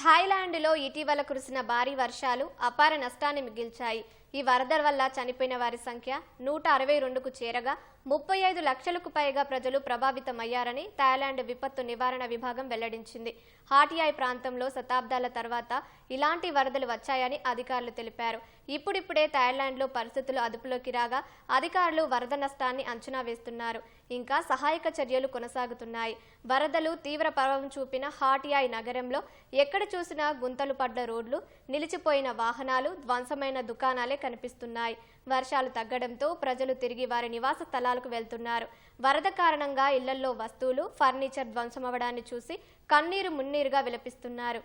థాయిలాండ్లో ఇటీవల కురిసిన భారీ వర్షాలు అపార నష్టాన్ని మిగిల్చాయి. ఈ వరదల వల్ల చనిపోయిన వారి సంఖ్య నూట అరవై రెండుకు చేరగా ముప్పై ఐదు లక్షలకు పైగా ప్రజలు ప్రభావితమయ్యారని థాయిలాండ్ విపత్తు నివారణ విభాగం వెల్లడించింది. హాటియాయ్ ప్రాంతంలో శతాబ్దాల తర్వాత ఇలాంటి వరదలు వచ్చాయని అధికారులు తెలిపారు. ఇప్పుడిప్పుడే థాయిలాండ్లో పరిస్థితులు అదుపులోకి రాగా అధికారులు వరద నష్టాన్ని అంచనా వేస్తున్నారు. ఇంకా సహాయక చర్యలు కొనసాగుతున్నాయి. వరదలు తీవ్ర ప్రభావం చూపిన హాటియాయ్ నగరంలో ఎక్కడ చూసినా గుంతలు పడ్డ రోడ్లు నిలిచిపోయిన వాహనాలు ధ్వంసమైన దుకాణాలే కనిపిస్తున్నాయి. వర్షాలు తగ్గడంతో ప్రజలు తిరిగి వారి నివాస స్థలాలకు వెళ్తున్నారు. వరద కారణంగా ఇళ్ళలో వస్తువులు ఫర్నిచర్ ధ్వంసమవడాన్ని చూసి కన్నీరు మున్నీరుగా విలపిస్తున్నారు.